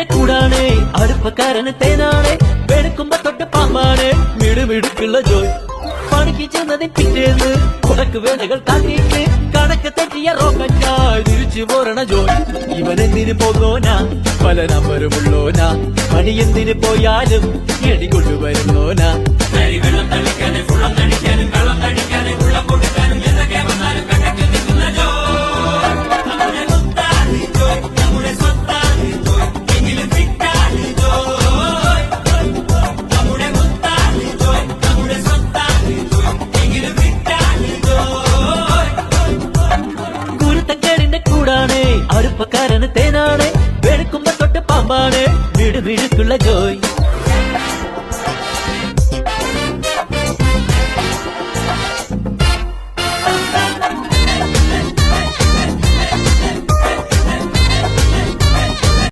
പെണ്ണിന്റെ കൂടാണ്. അടുപ്പക്കാരന് തേനാണ്. വെളുക്കുമ്പോ തൊട്ട് പാമ്പാണ്. മിടുമിടുക്കുള്ള ജോയ്. പണിക്ക് ചെന്നതിൻ പിറ്റേന്ന്. കുടക്ക് വേലകൾ കാട്ടിയിട്ട് കണക്ക് തെറ്റിയ റോക്കറ്റായി തിരിച്ചു പോരണ ജോയ്. ഇവനെന്തിന് പോകോനാ പല നമ്പരുമുള്ളോനാ. പണി എന്തിന് പോയാലും എടി കൊണ്ടുവരുന്നോനാ. சூடானே அருப்பக்காரனு தேனானே. வெளுக்கும்ப தொட்டு பாம்பானே. வீடு வீடுக்குள்ள ஜோய்.